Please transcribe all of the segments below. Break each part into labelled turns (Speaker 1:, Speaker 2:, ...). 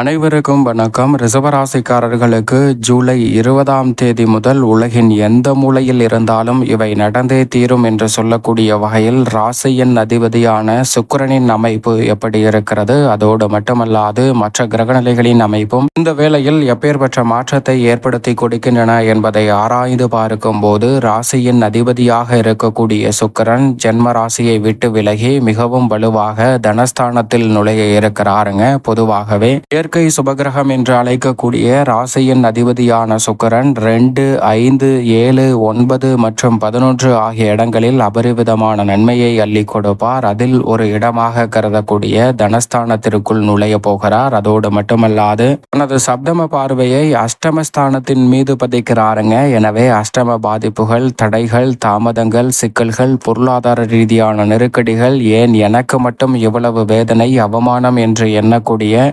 Speaker 1: அனைவருக்கும் வணக்கம். ரிசவராசிக்காரர்களுக்கு ஜூலை இருபதாம் தேதி முதல் உலகின் எந்த மூலையில் இருந்தாலும் இவை நடந்தே தீரும் என்று சொல்லக்கூடிய வகையில் ராசியின் அதிபதியான சுக்கிரனின் அமைப்பு எப்படி இருக்கிறது? அதோடு மட்டுமல்லாது மற்ற கிரகநிலைகளின் அமைப்பும் இந்த வேளையில் எப்பேற்பட்ட மாற்றத்தை ஏற்படுத்தி கொடுக்கின்றன என்பதை ஆராய்ந்து பார்க்கும் போது ராசியின் அதிபதியாக இருக்கக்கூடிய சுக்கிரன் ஜென்ம ராசியை விட்டு விலகி மிகவும் வலுவாக தனஸ்தானத்தில் நுழைய இருக்கிறாருங்க. பொதுவாகவே இயற்கை சுபகிரகம் என்று அழைக்கக்கூடிய ராசியின் அதிபதியான சுக்கரன் ரெண்டு ஐந்து ஏழு ஒன்பது மற்றும் பதினொன்று ஆகிய இடங்களில் அபரிவிதமான நன்மையை அள்ளி கொடுப்பார். அதில் ஒரு இடமாக கருதக்கூடிய தனஸ்தானத்திற்குள் நுழைய போகிறார். அதோடு மட்டுமல்லாது தனது சப்தம பார்வையை அஷ்டமஸ்தானத்தின் மீது பதிக்கிறாருங்க. எனவே அஷ்டம பாதிப்புகள் தடைகள் தாமதங்கள் சிக்கல்கள் பொருளாதார ரீதியான நெருக்கடிகள் ஏன் எனக்கு மட்டும் இவ்வளவு வேதனை அவமானம் என்று எண்ணக்கூடிய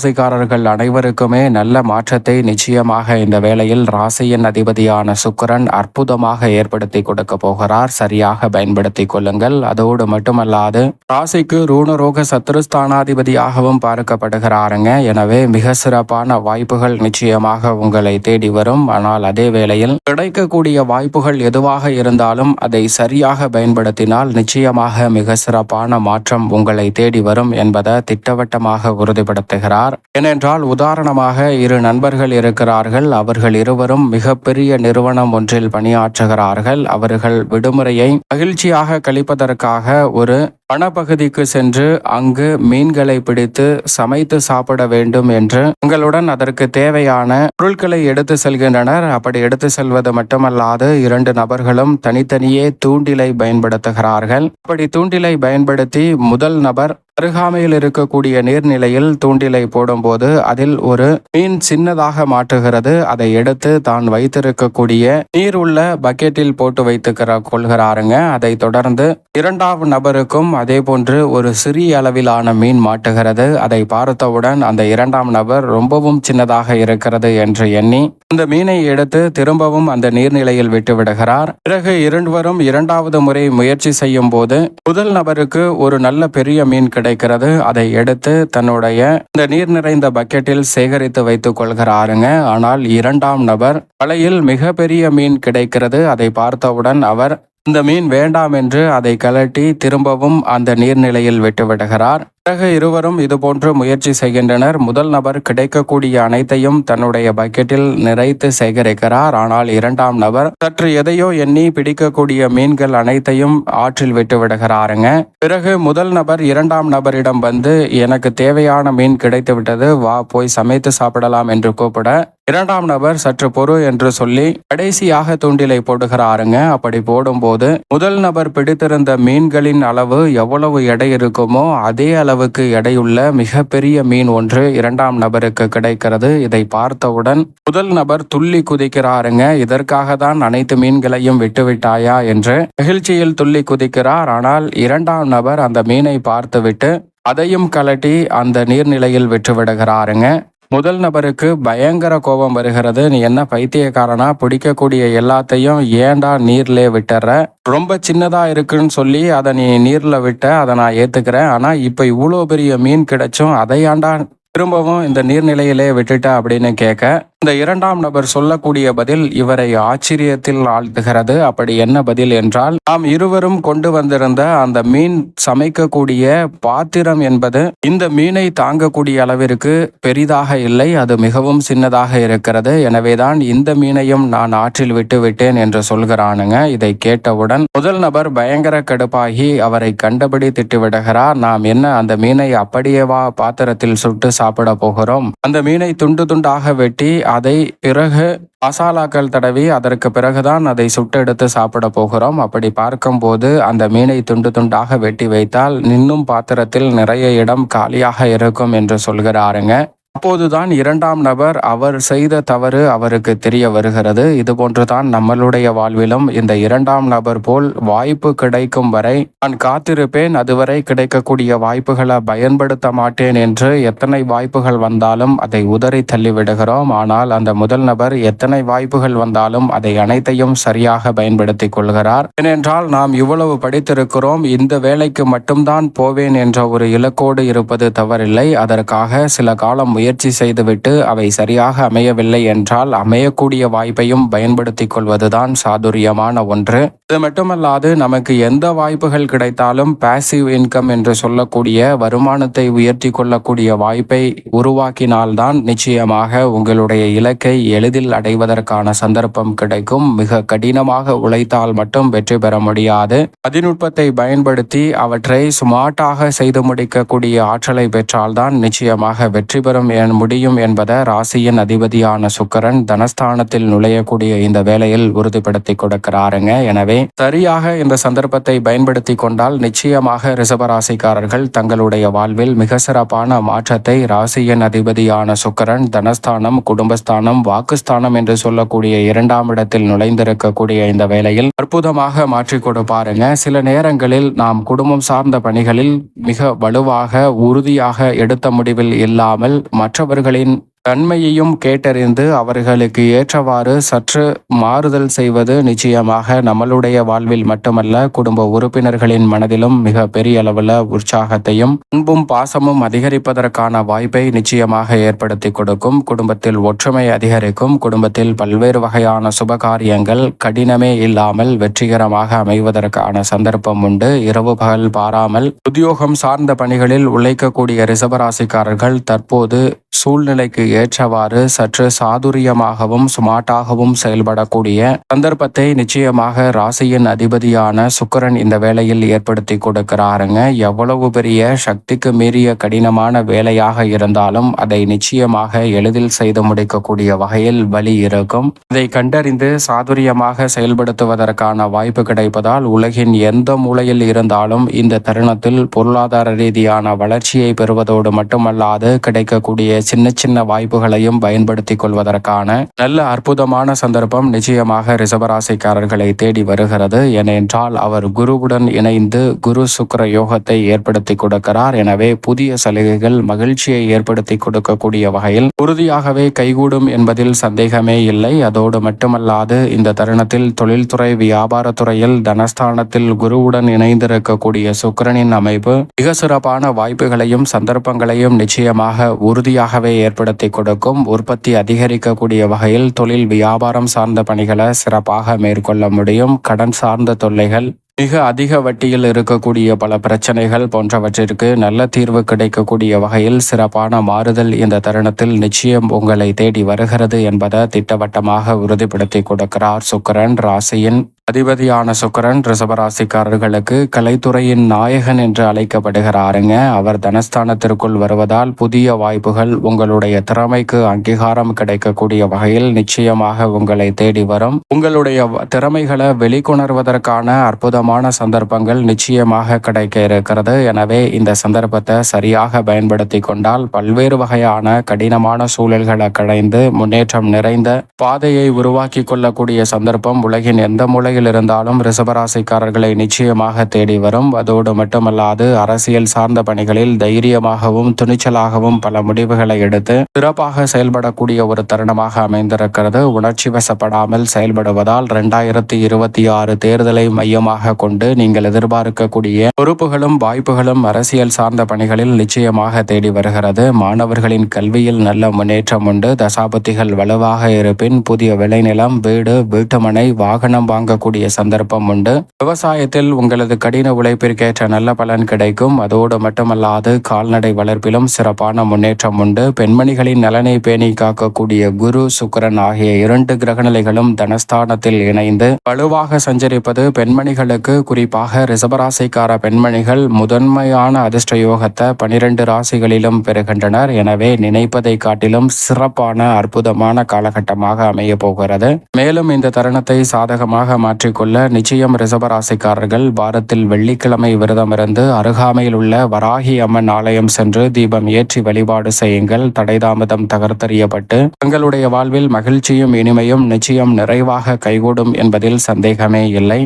Speaker 1: ராசிக்காரர்கள் அனைவருக்குமே நல்ல மாற்றத்தை நிச்சயமாக இந்த வேளையில் ராசியின் அதிபதியான சுக்கரன் அற்புதமாக ஏற்படுத்தி கொடுக்க போகிறார். சரியாக பயன்படுத்தி கொள்ளுங்கள். அதோடு மட்டுமல்லாது ராசிக்கு ரூணரோக சத்ருஸ்தானாதிபதியாகவும் பார்க்கப்படுகிறாருங்க. எனவே மிக சிறப்பான வாய்ப்புகள் நிச்சயமாக உங்களை தேடி வரும். ஆனால் அதே வேளையில் கிடைக்கக்கூடிய வாய்ப்புகள் எதுவாக இருந்தாலும் அதை சரியாக பயன்படுத்தினால் நிச்சயமாக மிக சிறப்பான மாற்றம் உங்களை தேடி வரும் என்பதை திட்டவட்டமாக உறுதிப்படுத்துகிறார். ஏனென்றால் உதாரணமாக இரு நண்பர்கள் இருக்கிறார்கள். அவர்கள் இருவரும் மிகப்பெரிய நிறுவனம் ஒன்றில் பணியாற்றுகிறார்கள். அவர்கள் விடுமுறையை மகிழ்ச்சியாக கழிப்பதற்காக ஒரு வனப்பகுதிக்கு சென்று அங்கு மீன்களை பிடித்து சமைத்து சாப்பிட வேண்டும் என்று உங்களுடன் அதற்கு தேவையான பொருட்களை எடுத்து செல்கின்றனர். அப்படி எடுத்து செல்வது மட்டுமல்லாது இரண்டு நபர்களும் தனித்தனியே தூண்டிலை பயன்படுத்துகிறார்கள். அப்படி தூண்டிலை பயன்படுத்தி முதல் நபர் அருகாமையில் இருக்கக்கூடிய நீர்நிலையில் தூண்டிலை போடும்போது அதில் ஒரு மீன் சின்னதாக மாற்றுகிறது. அதை எடுத்து தான் வைத்திருக்கக்கூடிய நீர் உள்ள பக்கெட்டில் போட்டு வைத்துக்கிற கொள்கிறாருங்க. அதை தொடர்ந்து இரண்டாவது நபருக்கும் அதே போன்று ஒரு சிறிய அளவிலான மீன் மாட்டுகிறது. அதை பார்த்தவுடன் அந்த இரண்டாம் நபர் ரொம்பவும் சின்னதாக இருக்கிறது என்று எண்ணி அந்த மீனை எடுத்து திரும்பவும் அந்த நீர்நிலையில் விட்டு விடுகிறார் பிறகு இரண்டுவரும் இரண்டாவது முறை முயற்சி செய்யும் போது முதல் நபருக்கு ஒரு நல்ல பெரிய மீன் கிடைக்கிறது. அதை எடுத்து தன்னுடைய இந்த நீர் நிறைந்த பக்கெட்டில் சேகரித்து வைத்துக் கொள்கிறாருங்க. ஆனால் இரண்டாம் நபர் வலையில் மிக பெரிய மீன் கிடைக்கிறது. அதை பார்த்தவுடன் அவர் இந்த மீன் வேண்டாம் என்று அதை கலட்டி திரும்பவும் அந்த நீர்நிலையில் விட்டுவிடுகிறார் பிறகு இருவரும் இதுபோன்று முயற்சி செய்கின்றனர். முதல் நபர் கிடைக்கக்கூடிய அனைத்தையும் தன்னுடைய பக்கெட்டில் நிறைத்து சேகரிக்கிறார். ஆனால் இரண்டாம் நபர் சற்று எதையோ எண்ணி பிடிக்கக்கூடிய மீன்கள் அனைத்தையும் ஆற்றில் விட்டு விடுகிறாருங்க. பிறகு முதல் நபர் இரண்டாம் நபரிடம் வந்து எனக்கு தேவையான மீன் கிடைத்து விட்டது வா போய் சமைத்து சாப்பிடலாம் என்று கூப்பிட இரண்டாம் நபர் சற்று பொறு என்று சொல்லி கடைசியாக தூண்டிலை போடுகிறாருங்க. அப்படி போடும்போது முதல் நபர் பிடித்திருந்த மீன்களின் அளவு எவ்வளவு எடை இருக்குமோ அதே அளவுக்கு எடையுள்ள மிகப்பெரிய மீன் ஒன்று இரண்டாம் நபருக்கு கிடைக்கிறது. இதை பார்த்தவுடன் முதல் நபர் துள்ளி குதிக்கிறாருங்க. இதற்காக தான் அனைத்து மீன்களையும் விட்டுவிட்டாயா என்று மகிழ்ச்சியில் துள்ளி குதிக்கிறார். ஆனால் இரண்டாம் நபர் அந்த மீனை பார்த்துவிட்டு அதையும் கலட்டி அந்த நீர்நிலையில் விட்டுவிடுகிறாருங்க. முதல் நபருக்கு பயங்கர கோபம் வருகிறது. நீ என்ன பைத்தியக்காரனா? பிடிக்கக்கூடிய எல்லாத்தையும் ஏண்டா நீர்லே விட்டுற? ரொம்ப சின்னதா இருக்குன்னு சொல்லி அதை நீ நீர்ல விட்ட அதை நான் ஏத்துக்கிறேன். ஆனா இப்ப இவ்வளோ பெரிய மீன் கிடைச்சும் அதை ஏண்டா திரும்பவும் இந்த நீர்நிலையிலே விட்டுட்ட அப்படின்னு கேட்க இந்த இரண்டாம் நபர் சொல்லக்கூடிய பதில் இவரை ஆச்சரியத்தில் ஆழ்த்துகிறது. அப்படி என்ன பதில் என்றால் நாம் இருவரும் கொண்டு வந்திருந்த அந்த மீன் சமைக்கக்கூடிய பாத்திரம் என்பது இந்த மீனை தாங்கக்கூடிய அளவிற்கு பெரிதாக இல்லை அது மிகவும் சின்னதாக இருக்கிறது. எனவேதான் இந்த மீனையும் நான் ஆற்றில் விட்டு விட்டேன் என்று சொல்கிறானுங்க. இதை கேட்டவுடன் முதல் நபர் பயங்கர கடுப்பாகி அவரை கண்டபடி திட்டுவிடுகிறார். நாம் என்ன அந்த மீனை அப்படியேவா பாத்திரத்தில் சுட்டு சாப்பிட போகிறோம்? அந்த மீனை துண்டு துண்டாக வெட்டி அதை பிறகு மசாலாக்கள் தடவி அதற்கு பிறகுதான் அதை சுட்டெடுத்து சாப்பிட போகிறோம். அப்படி பார்க்கும்போது அந்த மீனை துண்டு துண்டாக வெட்டி வைத்தால் இன்னும் பாத்திரத்தில் நிறைய இடம் காலியாக இருக்கும் என்று சொல்கிறாருங்க. அப்போதுதான் இரண்டாம் நபர் அவர் செய்த தவறு அவருக்கு தெரிய வருகிறது. இதுபோன்றுதான் நம்மளுடைய வாழ்விலும் இந்த இரண்டாம் நபர் போல் வாய்ப்பு கிடைக்கும் வரை நான் காத்திருப்பேன். அதுவரை கிடைக்கக்கூடிய வாய்ப்புகளை பயன்படுத்த மாட்டேன் என்று எத்தனை வாய்ப்புகள் வந்தாலும் அதை உதறி தள்ளிவிடுகிறோம். ஆனால் அந்த முதல் நபர் எத்தனை வாய்ப்புகள் வந்தாலும் அதை அனைத்தையும் சரியாக பயன்படுத்திக் கொள்கிறார். ஏனென்றால் நாம் இவ்வளவு படித்திருக்கிறோம். இந்த வேலைக்கு மட்டும்தான் போவேன் என்ற ஒரு இலக்கோடு இருப்பது தவறில்லை. அதற்காக சில காலம் முயற்சி முயற்சி செய்துவிட்டு அவை சரியாக அமையவில்லை என்றால் அமையக்கூடிய வாய்ப்பையும் பயன்படுத்திக் கொள்வதுதான் சாதுரியமான ஒன்று. இது மட்டுமல்லாது நமக்கு எந்த வாய்ப்புகள் கிடைத்தாலும் பாசிவ் இன்கம் என்று சொல்லக்கூடிய வருமானத்தை உயர்த்தி கொள்ளக்கூடிய வாய்ப்பை உருவாக்கினால்தான் நிச்சயமாக உங்களுடைய இலக்கை எளிதில் அடைவதற்கான சந்தர்ப்பம் கிடைக்கும். மிக கடினமாக உழைத்தால் மட்டும் வெற்றி பெற முடியாது. பதிநுட்பத்தை பயன்படுத்தி அவற்றை ஸ்மார்ட்டாக செய்து முடிக்கக்கூடிய ஆற்றலை பெற்றால்தான் நிச்சயமாக வெற்றி பெறும் முடியும் என்பதை ராசியின் அதிபதியான சுக்கரன் தனஸ்தானத்தில் நுழையக்கூடிய இந்த வேளையில் உறுதிப்படுத்தி கொடுக்கிறாருங்க. எனவே சரியாக இந்த சந்தர்ப்பத்தை பயன்படுத்தி கொண்டால் நிச்சயமாக ரிசபராசிக்காரர்கள் தங்களுடைய வாழ்வில் மிக சிறப்பான மாற்றத்தை ராசியின் அதிபதியான சுக்கரன் தனஸ்தானம் குடும்பஸ்தானம் வாக்குஸ்தானம் என்று சொல்லக்கூடிய இரண்டாம் இடத்தில் நுழைந்திருக்கக்கூடிய இந்த வேளையில் அற்புதமாக மாற்றி கொடுப்பாருங்க. சில நேரங்களில் நாம் குடும்பம் சார்ந்த பணிகளில் மிக வலுவாக உறுதியாக எடுத்த முடிவில் இல்லாமல் மற்றவர்களின் தன்மையையும் கேட்டறிந்து அவர்களுக்கு ஏற்றவாறு சற்று மாறுதல் செய்வது நிச்சயமாக நம்மளுடைய வாழ்வில் மட்டுமல்ல குடும்ப உறுப்பினர்களின் மனதிலும் மிக பெரிய அளவில் உற்சாகத்தையும் அன்பும் பாசமும் அதிகரிப்பதற்கான வாய்ப்பை நிச்சயமாக ஏற்படுத்தி கொடுக்கும். குடும்பத்தில் ஒற்றுமை அதிகரிக்கும். குடும்பத்தில் பல்வேறு வகையான சுபகாரியங்கள் கடினமே இல்லாமல் வெற்றிகரமாக அமைவதற்கான சந்தர்ப்பம் உண்டு. இரவு பகல் பாராமல் உத்தியோகம் சார்ந்த பணிகளில் உழைக்கக்கூடிய ரிசபராசிக்காரர்கள் தற்போது சூழ்நிலைக்கு ஏற்றவாறு சற்று சாதுரியமாகவும் சுமார்ட்டாகவும் செயல்படக்கூடிய சந்தர்ப்பத்தை நிச்சயமாக ராசியின் அதிபதியான சுக்கரன் இந்த வேலையில் ஏற்படுத்தி கொடுக்கிறாருங்க. எவ்வளவு பெரிய சக்திக்கு மீறிய கடினமான வேலையாக இருந்தாலும் அதை நிச்சயமாக எளிதில் செய்து முடிக்கக்கூடிய வகையில் வழி இருக்கும். இதை கண்டறிந்து சாதுரியமாக செயல்படுத்துவதற்கான வாய்ப்பு கிடைப்பதால் உலகின் எந்த மூலையில் இருந்தாலும் இந்த தருணத்தில் பொருளாதார ரீதியான வளர்ச்சியை பெறுவதோடு மட்டுமல்லாது கிடைக்கக்கூடிய சின்ன சின்ன வாய்ப்புகளையும் பயன்படுத்திக் கொள்வதற்கான நல்ல அற்புதமான சந்தர்ப்பம் நிச்சயமாக ரிசபராசிக்காரர்களை தேடி வருகிறது. ஏனென்றால் அவர் குருவுடன் இணைந்து குரு சுக்கர யோகத்தை ஏற்படுத்தி கொடுக்கிறார். எனவே புதிய சலுகைகள் மகிழ்ச்சியை ஏற்படுத்தி கொடுக்கக்கூடிய வகையில் உறுதியாகவே கைகூடும் என்பதில் சந்தேகமே இல்லை. அதோடு மட்டுமல்லாது இந்த தருணத்தில் தொழில்துறை வியாபாரத்துறையில் தனஸ்தானத்தில் குருவுடன் இணைந்திருக்கக்கூடிய சுக்கரனின் அமைப்பு மிக சிறப்பான வாய்ப்புகளையும் சந்தர்ப்பங்களையும் நிச்சயமாக உறுதியாக உறுதியாகவே ஏற்படுத்தி கொடுக்கும் உற்பத்தி அதிகரிக்கக்கூடிய வகையில் தொழில் வியாபாரம் சார்ந்த பணிகளை சிறப்பாக மேற்கொள்ள முடியும். கடன் சார்ந்த தொல்லைகள் மிக அதிக வட்டியில் இருக்கக்கூடிய பல பிரச்சனைகள் போன்றவற்றிற்கு நல்ல தீர்வு கிடைக்கக்கூடிய வகையில் சிறப்பான மாறுதல் இந்த தருணத்தில் நிச்சயம் உங்களை தேடி வருகிறது என்பதை திட்டவட்டமாக உறுதிப்படுத்தி கொடுக்கிறார் சுக்கரன் ராசியின் அதிபதியான சுக்கரன் ரிசபராசிக்காரர்களுக்கு கலைத்துறையின் நாயகன் என்று அழைக்கப்படுகிறாருங்க. அவர் தனஸ்தானத்திற்குள் வருவதால் புதிய வாய்ப்புகள் உங்களுடைய திறமைக்கு அங்கீகாரம் கிடைக்கக்கூடிய வகையில் நிச்சயமாக உங்களை தேடி வரும். உங்களுடைய திறமைகளை வெளிக்கொணர்வதற்கான அற்புதமான சந்தர்ப்பங்கள் நிச்சயமாக கிடைக்க இருக்கிறது. எனவே இந்த சந்தர்ப்பத்தை சரியாக பயன்படுத்தி கொண்டால் பல்வேறு வகையான கடினமான சூழல்களை கடைந்து முன்னேற்றம் நிறைந்த பாதையை உருவாக்கி கொள்ளக்கூடிய சந்தர்ப்பம் உலகின் எந்த மூலையில் நிலையில் இருந்தாலும் ரிசபராசிக்காரர்களை நிச்சயமாக தேடி வரும். அதோடு மட்டுமல்லாது அரசியல் சார்ந்த பணிகளில் தைரியமாகவும் துணிச்சலாகவும் பல முடிவுகளை எடுத்து சிறப்பாக செயல்படக்கூடிய ஒரு தருணமாக அமைந்திருக்கிறது. உணர்ச்சி வசப்படாமல் செயல்படுவதால் இரண்டாயிரத்தி இருபத்தி ஆறு தேர்தலை மையமாக கொண்டு நீங்கள் எதிர்பார்க்கக்கூடிய பொறுப்புகளும் வாய்ப்புகளும் அரசியல் சார்ந்த பணிகளில் நிச்சயமாக தேடி வருகிறது. மாணவர்களின் கல்வியில் நல்ல முன்னேற்றம் உண்டு. தசாபத்திகள் வலுவாக இருப்பின் புதிய விளைநிலம் வீடு வீட்டுமனை வாகனம் வாங்கக்கூடிய கிடைக்கக்கூடிய சந்தர்ப்பம் உண்டு. விவசாயத்தில் உங்களது கடின உழைப்பிற்கேற்ற நல்ல பலன் கிடைக்கும். அதோடு மட்டுமல்லாது கால்நடை வளர்ப்பிலும் சிறப்பான முன்னேற்றம் உண்டு. பெண்மணிகளின் நலனை பேணி காக்கக்கூடிய குரு சுக்கரன் ஆகிய இரண்டு கிரகநிலைகளும் தனஸ்தானத்தில் இணைந்து வலுவாக சஞ்சரிப்பது பெண்மணிகளுக்கு குறிப்பாக ரிசபராசிக்கார பெண்மணிகள் முதன்மையான அதிர்ஷ்ட யோகத்தை பனிரெண்டு ராசிகளிலும் பெறுகின்றனர். எனவே நினைப்பதை காட்டிலும் சிறப்பான அற்புதமான காலகட்டமாக அமைய போகிறது. மேலும் இந்த தருணத்தை சாதகமாக மாற்றிக்கொள்ள நிச்சயம் ரிசபராசிக்காரர்கள் வாரத்தில் வெள்ளிக்கிழமை விரதமிருந்து அருகாமையில் உள்ள வராகி அம்மன் ஆலயம் சென்று தீபம் ஏற்றி வழிபாடு செய்யுங்கள். தடைதாமதம் தகர்த்தறியப்பட்டு தங்களுடைய வாழ்வில் மகிழ்ச்சியும் இனிமையும் நிச்சயம் நிறைவாக கைகூடும் என்பதில் சந்தேகமே இல்லை.